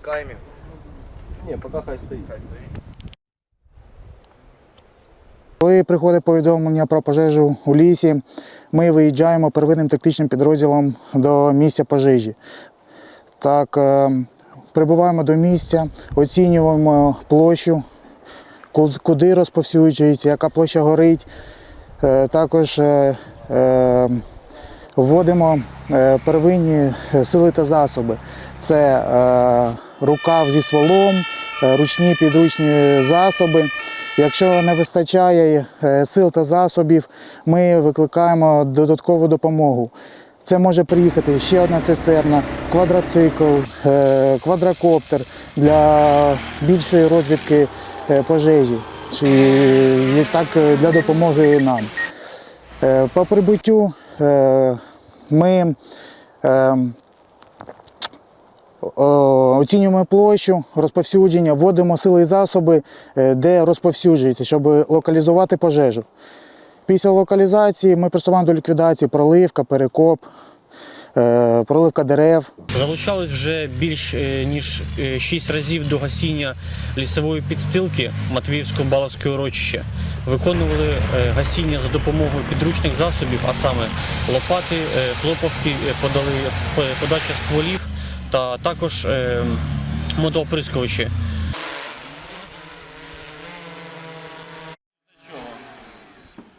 Пускаємо. Ні, поки хай стоїть. Хай стоїть. Коли приходить повідомлення про пожежу у лісі, ми виїжджаємо первинним тактичним підрозділом до місця пожежі. Так, е, прибуваємо до місця, оцінюємо площу, куди розповсюджується, яка площа горить. Е, Також е, вводимо первинні сили та засоби. Це рукав зі стволом, е, ручні підручні засоби. Якщо не вистачає е, сил та засобів, ми викликаємо додаткову допомогу. Це може приїхати ще одна цистерна, квадроцикл, е, квадрокоптер для більшої розвідки пожежі, чи так для допомоги нам. По прибуттю ми е, о- оцінюємо площу розповсюдження, вводимо сили і засоби, е, де розповсюджується, щоб локалізувати пожежу. Після локалізації ми приступаємо до ліквідації проливка, перекоп, е, проливка дерев. Залучались вже більш е, ніж 6 разів до гасіння лісової підстилки Матвіївського баловського урочища. Виконували е, гасіння за допомогою підручних засобів, а саме лопати, е, е, подали подача стволів та також е, мотооприскувачі.